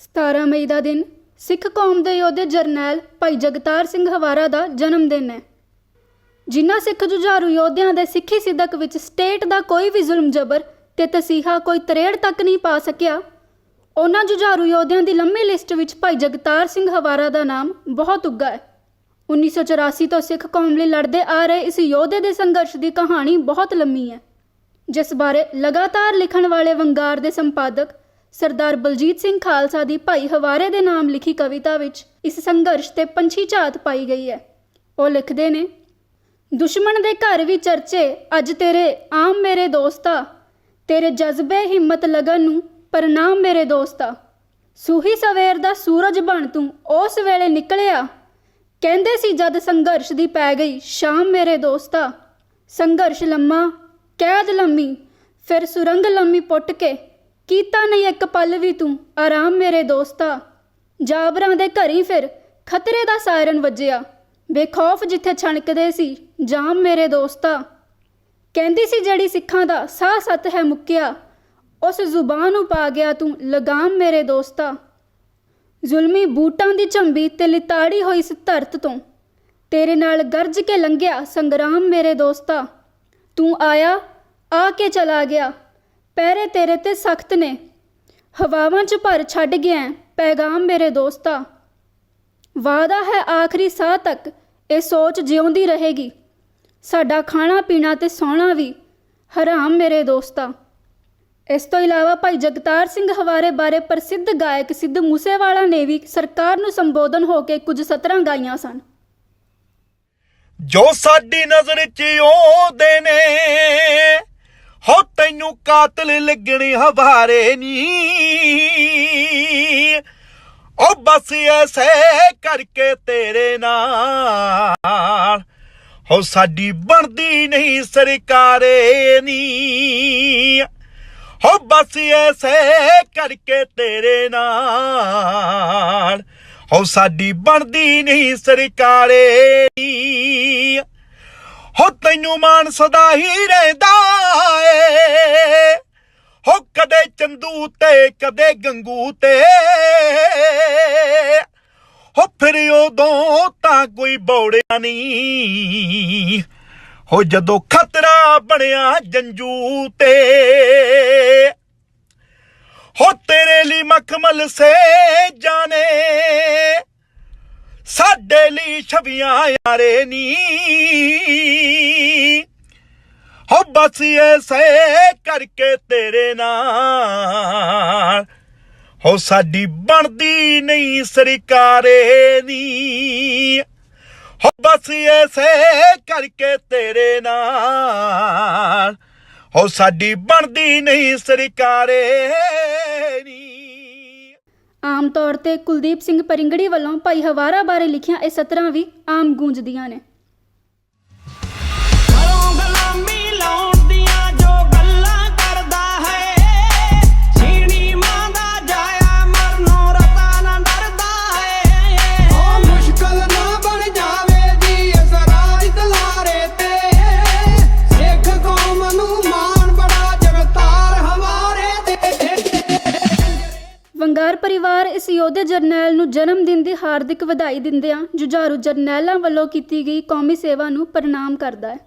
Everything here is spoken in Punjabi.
17 ਮਈ ਦਾ ਦਿਨ ਸਿੱਖ ਕੌਮ ਦੇ ਯੋਧੇ ਜਰਨੈਲ ਭਾਈ ਜਗਤਾਰ ਸਿੰਘ ਹਵਾਰਾ ਦਾ ਜਨਮ ਦਿਨ ਹੈ। ਜਿਨ੍ਹਾਂ ਸਿੱਖ ਜੁਝਾਰੂ ਯੋਧਿਆਂ ਦੇ ਸਿੱਖੀ ਸਿੱਧਕ ਵਿੱਚ ਸਟੇਟ ਦਾ ਕੋਈ ਵੀ ਜ਼ੁਲਮ ਜ਼ਬਰ ਤੇ ਤਸੀਹਾ ਕੋਈ ਤਰੇੜ ਤੱਕ ਨਹੀਂ ਪਾ ਸਕਿਆ, ਉਹਨਾਂ ਜੁਝਾਰੂ ਯੋਧਿਆਂ ਦੀ ਲੰਮੀ ਲਿਸਟ ਵਿੱਚ ਭਾਈ ਜਗਤਾਰ ਸਿੰਘ ਹਵਾਰਾ ਦਾ ਨਾਮ ਬਹੁਤ ਉੱਗਾ ਹੈ। 1984 ਤੋਂ ਸਿੱਖ ਕੌਮ ਲਈ ਲੜਦੇ ਆ ਰਹੇ ਇਸ ਯੋਧੇ ਦੇ ਸੰਘਰਸ਼ ਦੀ ਕਹਾਣੀ ਬਹੁਤ ਲੰਮੀ ਹੈ। ਜਿਸ ਬਾਰੇ ਲਗਾਤਾਰ ਲਿਖਣ ਵਾਲੇ ਵੰਗਾਰ ਦੇ ਸੰਪਾਦਕ ਸਰਦਾਰ ਬਲਜੀਤ ਸਿੰਘ ਖਾਲਸਾ ਦੀ ਭਾਈ ਹਵਾਰੇ ਦੇ ਨਾਮ ਲਿਖੀ ਕਵਿਤਾ ਵਿੱਚ ਇਸ ਸੰਘਰਸ਼ ਤੇ ਪੰਛੀ ਝਾਤ ਪਾਈ ਗਈ ਹੈ। ਉਹ ਲਿਖਦੇ ਨੇ, ਦੁਸ਼ਮਣ ਦੇ ਘਰ ਵੀ ਚਰਚੇ, ਅੱਜ ਤੇਰੇ ਆਮ ਮੇਰੇ ਦੋਸਤਾ। ਤੇਰੇ ਜਜ਼ਬੇ ਹਿੰਮਤ ਲਗਨ ਨੂੰ ਪ੍ਰਣਾਮ ਮੇਰੇ ਦੋਸਤਾ। ਸੂਹੀ ਸਵੇਰ ਦਾ ਸੂਰਜ ਬਣ ਤੂੰ ਉਸ ਵੇਲੇ ਨਿਕਲਿਆ। ਕਹਿੰਦੇ ਸੀ ਜਦ ਸੰਘਰਸ਼ ਦੀ ਪੈ ਗਈ ਸ਼ਾਮ ਮੇਰੇ ਦੋਸਤਾ। ਸੰਘਰਸ਼ ਲੰਮਾ, ਕੈਦ ਲੰਮੀ, ਫਿਰ ਸੁਰੰਗ ਲੰਮੀ ਪੁੱਟ ਕੇ ਕੀਤਾ ਨਹੀਂ ਇੱਕ ਪਲ ਵੀ ਤੂੰ? ਆਰਾਮ ਮੇਰੇ ਦੋਸਤਾ। ਜਾਬਰਾਂ ਦੇ ਘਰੀ ਫਿਰ ਖਤਰੇ ਦਾ ਸਾਇਰਨ ਵੱਜਿਆ। ਬੇਖੌਫ ਜਿੱਥੇ ਛਣਕਦੇ ਸੀ, ਜਾਮ ਮੇਰੇ ਦੋਸਤਾ। ਕਹਿੰਦੀ ਸੀ ਜਿਹੜੀ ਸਿੱਖਾਂ ਦਾ ਸਾਹ ਸੱਤ ਹੈ ਮੁੱਕਿਆ, ਉਸ ਜ਼ੁਬਾਨ ਨੂੰ ਪਾ ਗਿਆ ਤੂੰ, ਲਗਾਮ ਮੇਰੇ ਦੋਸਤਾ। ਜ਼ੁਲਮੀ ਬੂਟਾਂ ਦੀ ਝੰਬੀ ਤੇ ਲਿਤਾੜੀ ਹੋਈ ਇਸ ਧਰਤ ਤੋਂ। ਤੇਰੇ ਨਾਲ ਗਰਜ ਕੇ ਲੰਘਿਆ ਸੰਗਰਾਮ ਮੇਰੇ ਦੋਸਤਾ। ਤੂੰ ਆਇਆ, ਆ ਕੇ ਚਲਾ ਗਿਆ। ਪਹਿਰੇ ਤੇਰੇ ਤੇ ਸਖਤ ਨੇ। ਹਵਾਵਾਂ 'ਚ ਭਰ ਛੱਡ ਗਿਆ ਪੈਗਾਮ ਮੇਰੇ ਦੋਸਤਾ। ਵਾਦਾ ਹੈ ਆਖਰੀ ਸਾਹ ਤੱਕ, ਇਹ ਸੋਚ ਜਿਉਂਦੀ ਰਹੇਗੀ। ਸਾਡਾ ਖਾਣਾ ਪੀਣਾ ਤੇ ਸੌਣਾ ਵੀ, ਹਰਾਮ ਮੇਰੇ ਦੋਸਤਾ। ਇਸ ਤੋਂ ਇਲਾਵਾ ਭਾਈ ਜਗਤਾਰ ਸਿੰਘ ਹਵਾਰੇ ਬਾਰੇ ਪ੍ਰਸਿੱਧ ਗਾਇਕ ਸਿੱਧੂ ਮੂਸੇਵਾਲਾ ਨੇ ਵੀ ਸਰਕਾਰ ਨੂੰ ਸੰਬੋਧਨ ਹੋ ਕੇ ਕੁਝ ਸਤਰਾਂ ਗਾਈਆਂ ਸਨ। ਜੋ ਸਾਡੀ ਨਜ਼ਰ 'ਚ ਆਉਂਦੇ ਨੇ ਹੋ ਕਾਤਲ ਲੱਗਣੀ ਹਵਾਰੇ ਨੀ। ਉਹ ਬਸ ਐਸੇ ਕਰਕੇ ਤੇਰੇ ਨਾਲ। ਹੋ ਸਾਡੀ ਬਣਦੀ ਨਹੀਂ ਸਰਕਾਰੇ ਨੀ। ਹੋ ਬਸ ਐਸੇ ਕਰਕੇ ਤੇਰੇ ਨਾਲ। ਹੋ ਸਾਡੀ ਬਣਦੀ ਨਹੀਂ ਸਰਕਾਰੇ ਨੀ। ਹੋ ਤੈਨੂੰ ਮਾਨ ਸਦਾ ਹੀ ਰਹਿੰਦਾ ਚੰਦੂ ਤੇ ਕਦੇ ਗੰਗੂ ਤੇ। ਹੋ ਫਿਰ ਉਦੋਂ ਤਾਂ ਕੋਈ ਬੌੜਿਆ ਨਹੀਂ। ਹੋ ਜਦੋਂ ਖਤਰਾ ਬਣਿਆ ਜੰਜੂ ਤੇ। ਹੋ ਤੇਰੇ ਲਈ ਮਖਮਲ ਸੇ ਜਾਣੇ। ਸਾਡੇ ਲਈ ਛਵੀਆਂ ਯਾਰੇ ਨੀ। ਹੋ ਬਸ ਐਸੇ ਕਰਕੇ ਤੇਰੇ ਨਾਲ। ਹੋ ਸਾਡੀ ਬਣਦੀ ਨਹੀਂ ਸਰਕਾਰੇ ਨੀ। ਹੋ ਬਸ ਐਸੇ ਕਰਕੇ ਤੇਰੇ ਨਾਲ। ਹੋ ਸਾਡੀ ਬਣਦੀ ਨਹੀਂ ਸਰਕਾਰੇ ਨੀ। ਆਮ ਤੌਰ ਤੇ ਕੁਲਦੀਪ ਸਿੰਘ ਪਰਿੰਗੜੀ ਵੱਲੋਂ ਭਾਈ ਹਵਾਰਾ ਬਾਰੇ ਲਿਖੀਆਂ ਇਹ ਸਤਰਾਂ ਵੀ ਆਮ ਗੂੰਜਦੀਆਂ ਨੇ। ਯੋਧੇ ਜਰਨੈਲ ਨੂੰ ਜਨਮ ਦਿਨ ਦੀ ਹਾਰਦਿਕ ਵਧਾਈ ਦਿੰਦਿਆਂ ਜੁਝਾਰੂ ਜਰਨੈਲਾਂ ਵੱਲੋਂ ਕੀਤੀ ਗਈ ਕੌਮੀ ਸੇਵਾ ਨੂੰ ਪ੍ਰਣਾਮ ਕਰਦਾ ਹੈ।